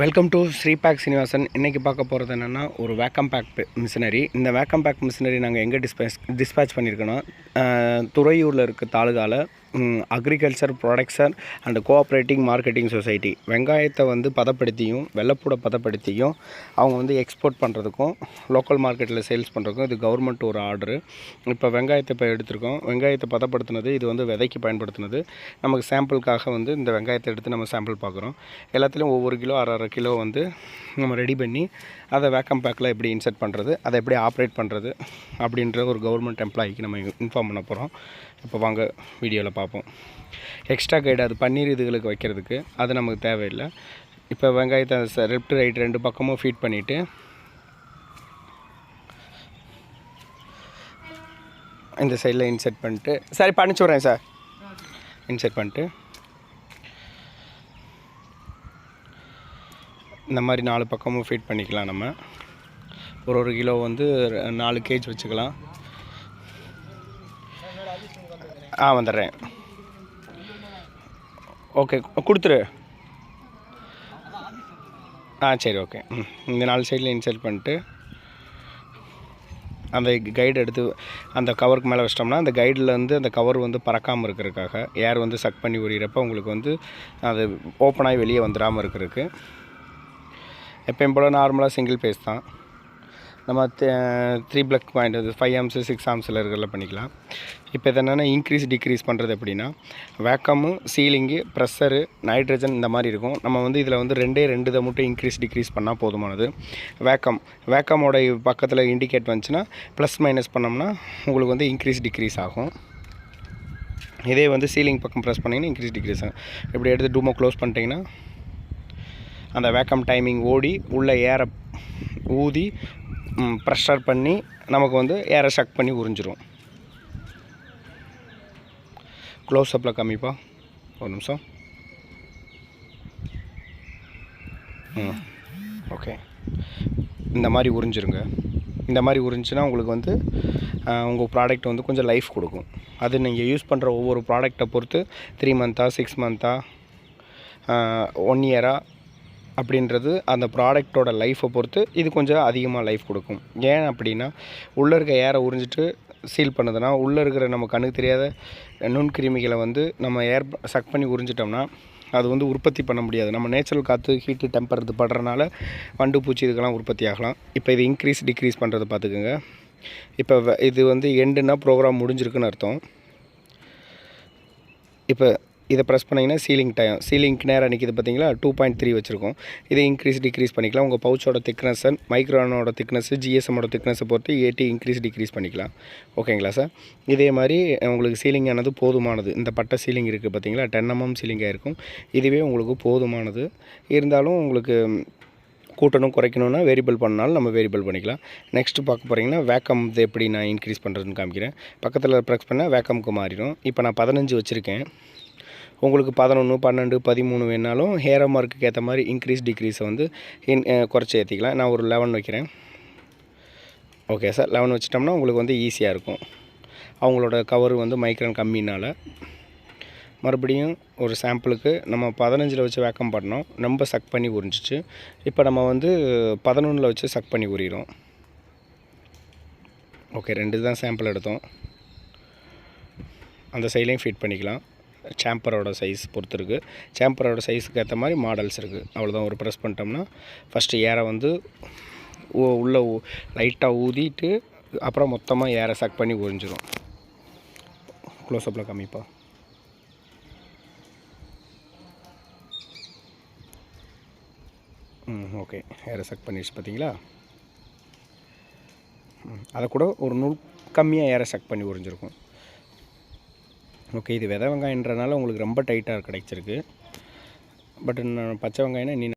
Welcome to Sri pack Srinivasan இன்றைக்கி பார்க்க போகிறது என்னென்னா ஒரு வேக்கம் பேக் மிஷினரி இந்த வேக்கம் பேக் மிஷினரி நாங்கள் எங்கே டிஸ்பேச் டிஸ்பேச் பண்ணியிருக்கோன்னா துறையூரில் இருக்க தாலுகாவில் agriculture production and cooperating marketing society வெங்காயத்தை வந்து பதப்படுத்தியும் வெள்ளைப்பூட பதப்படுத்தியும் அவங்க வந்து எக்ஸ்போர்ட் பண்ணுறதுக்கும் லோக்கல் மார்க்கெட்டில் சேல்ஸ் பண்ணுறதுக்கும் இது கவர்மெண்ட் ஒரு ஆர்டரு இப்போ வெங்காயத்தை இப்போ எடுத்திருக்கோம். வெங்காயத்தை பதப்படுத்தினது இது வந்து விதைக்கு பயன்படுத்தினது. நமக்கு சாம்பிளுக்காக வந்து இந்த வெங்காயத்தை எடுத்து நம்ம சாம்பிள் பார்க்குறோம். எல்லாத்துலேயும் ஒவ்வொரு கிலோ அரை கிலோ வந்து நம்ம ரெடி பண்ணி அதை வேக்கம் பேக்கில் எப்படி இன்செர்ட் பண்ணுறது அதை எப்படி ஆப்ரேட் பண்ணுறது அப்படின்ற ஒரு கவர்மெண்ட் எம்ப்ளாய்க்கு நம்ம இன்ஃபார்ம் பண்ண போகிறோம் இப்போ வாங்க வீடியோவில் பார்ப்போம். எக்ஸ்ட்ரா கைடு அது பன்னீர் இதுகளுக்கு வைக்கிறதுக்கு அது நமக்கு தேவையில்லை. இப்போ வெங்காயத்தை லெஃப்ட் ரைட் ரெண்டு பக்கமும் ஃபீட் பண்ணிவிட்டு இந்த சைடில் இன்செர்ட் பண்ணிட்டு சரி பண்ணிச்சு விட்றேன் சார். இன்செர்ட் பண்ணிட்டு இந்த மாதிரி நாலு பக்கமும் ஃபீட் பண்ணிக்கலாம் நம்ம. ஒரு ஒரு கிலோ வந்து நாலு கேஜ் வச்சுக்கலாம். ஆ வந்துடுறேன். ஓகே கொடுத்துரு. ஆ சரி ஓகே இந்த நாலு சைடில் இன்சர்ட் பண்ணிட்டு அந்த கைடு எடுத்து அந்த கவருக்கு மேலே வச்சிட்டோம்னா அந்த கைடில் வந்து அந்த கவர் வந்து பறக்காமல் இருக்கிறதுக்காக ஏர் வந்து சக் பண்ணி உரியறப்ப உங்களுக்கு வந்து அது ஓப்பனாகி வெளியே வந்துடாமல் இருக்கிறதுக்கு எப்பயும் போல் நார்மலாக சிங்கிள் பேஸ் தான். நம்ம த்ரீ பிளக் பாயிண்ட் அது ஃபைவ் ஆம்ஸு சிக்ஸ் ஆம்ஸில் இருக்கிறல பண்ணிக்கலாம். இப்போ இது என்னென்னா இன்க்ரீஸ் டிக்ரீஸ் பண்ணுறது எப்படின்னா வேக்கமும் சீலிங்கு ப்ரெஷரு நைட்ரஜன் இந்த மாதிரி இருக்கும். நம்ம வந்து இதில் வந்து ரெண்டே ரெண்டு இதை மட்டும் இன்க்ரீஸ் டிக்ரீஸ் பண்ணால் போதுமானது. வேக்கம் வேக்கமோட பக்கத்தில் இண்டிகேட் வந்துச்சுன்னா ப்ளஸ் மைனஸ் பண்ணோம்னா உங்களுக்கு வந்து இன்க்ரீஸ் டிக்ரீஸ் ஆகும். இதே வந்து சீலிங் பக்கம் ப்ரெஸ் பண்ணிங்கன்னா இன்க்ரீஸ் டிக்ரீஸ் ஆகும். இப்படி எடுத்து டூமோ க்ளோஸ் பண்ணிட்டீங்கன்னா அந்த வேக்கம் டைமிங் ஓடி உள்ளே ஏரை ஊதி ப்ரெஷர் பண்ணி நமக்கு வந்து ஏரை ஷக் பண்ணி உறிஞ்சிரும். க்ளோஸ்அப்பில் அப்பில் ஒரு நிமிஷம். ம் ஓகே இந்த மாதிரி உறிஞ்சிருங்க. இந்த மாதிரி உறிஞ்சுன்னா உங்களுக்கு வந்து உங்கள் ப்ராடக்ட் வந்து கொஞ்சம் லைஃப் கொடுக்கும். அது நீங்கள் யூஸ் பண்ணுற ஒவ்வொரு ப்ராடக்டை பொறுத்து த்ரீ மந்த்தா சிக்ஸ் மந்த்தா ஒன் இயராக அப்படின்றது அந்த ப்ராடக்டோட லைஃப்பை பொறுத்து இது கொஞ்சம் அதிகமாக லைஃப் கொடுக்கும். ஏன் அப்படின்னா உள்ளே இருக்க ஏரை உறிஞ்சிட்டு சீல் பண்ணுதுன்னா உள்ளே இருக்கிற நம்ம கண்ணுக்கு தெரியாத நுண்கிருமிகளை வந்து நம்ம ஏர் சக் பண்ணி உறிஞ்சிட்டோம்னா அது வந்து உற்பத்தி பண்ண முடியாது. நம்ம நேச்சுரல் காற்று ஹீட்டு டெம்பர் இது படுறனால வண்டு பூச்சி இதுக்கெல்லாம் உற்பத்தி ஆகலாம். இப்போ இது இன்க்ரீஸ் டிக்ரீஸ் பண்ணுறது பார்த்துக்குங்க. இப்போ வ- இது வந்து எண்டுன்னா ப்ரோக்ராம் முடிஞ்சிருக்குன்னு அர்த்தம். இப்போ இதை ப்ரெஸ் பண்ணிங்கன்னா சீலிங் டைம் சீலிங்க்கு நேராக நிற்கிது பார்த்தீங்களா டூ பாயிண்ட் த்ரீ வச்சுருக்கோம். இதை இன்க்ரீஸ் டிக்ரீஸ் பண்ணிக்கலாம். உங்கள் பவுச்சோட திக்னஸ் மைக்ரானோட திக்னஸ் ஜிஎஸ்எம்மோட திக்னஸை பொறுத்து ஏடி இன்க்ரீஸ் டிக்ரீஸ் பண்ணிக்கலாம். ஓகேங்களா சார் இதே மாதிரி உங்களுக்கு சீலிங் ஆனது போதுமானது. இந்த பட்டை சீலிங் இருக்குது பார்த்தீங்களா டென் எம்எம் mm சீலிங்காக இருக்கும். இதுவே உங்களுக்கு போதுமானது. இருந்தாலும் உங்களுக்கு கூட்டணும் குறைக்கணும்னா வேரியபிள் பண்ணாலும் நம்ம வேரியபிள் பண்ணிக்கலாம். நெக்ஸ்ட்டு பார்க்க போகிறீங்கன்னா வேக்கம் இது எப்படி நான் இன்க்ரீஸ் பண்ணுறதுன்னு காமிக்கிறேன். பக்கத்தில் ப்ரெஸ் பண்ணால் வேக்கமுக்கு மாறிடும். இப்போ நான் பதினஞ்சு வச்சுருக்கேன். உங்களுக்கு பதினொன்று பன்னெண்டு பதிமூணு வேணாலும் ஹேர மார்க்குக்கு ஏற்ற மாதிரி இன்க்ரீஸ் டிக்ரீஸை வந்து இன் குறைச்சி ஏற்றிக்கலாம் நான் ஒரு லெவன் வைக்கிறேன். ஓகே சார் லெவன் வச்சிட்டோம்னா உங்களுக்கு வந்து ஈஸியாக இருக்கும். அவங்களோட கவர் வந்து மைக்ரான் கம்மினால் மறுபடியும் ஒரு சாம்பிளுக்கு நம்ம பதினஞ்சில் வச்சு வேக்கம் பண்ணோம். ரொம்ப சக் பண்ணி உறிஞ்சிச்சு. இப்போ நம்ம வந்து பதினொன்றில் வச்சு சக் பண்ணி உரிகிறோம் ஓகே ரெண்டு தான் சாம்பிள் எடுத்தோம். அந்த சைட்லேயும் ஃபிட் பண்ணிக்கலாம். சாம்பரோட சைஸ் பொறுத்து இருக்குது சாம்பரோட சைஸுக்கு ஏற்ற மாதிரி மாடல்ஸ் இருக்குது அவ்வளோதான் ஒரு ப்ரெஸ் பண்ணிட்டோம்னா ஃபஸ்ட்டு ஏரை வந்து உள்ளே உள்ள லைட்டாக ஊதிட்டு அப்புறம் மொத்தமாக ஏரை சக் பண்ணி உறிஞ்சிரும் க்ளோஸ்அப்பில் கம்மிப்பா ம் ஓகே ஏரை சக் பண்ணிடுச்சு பார்த்தீங்களா அதை கூட ஒரு நூல் கம்மியாக ஏரை சக் பண்ணி உறிஞ்சிருக்கும் ஓகே இது விதை வெங்காயன்றனால உங்களுக்கு ரொம்ப டைட்டாக கிடைச்சிருக்கு. பட் பச்சை வெங்காயம்னா நீ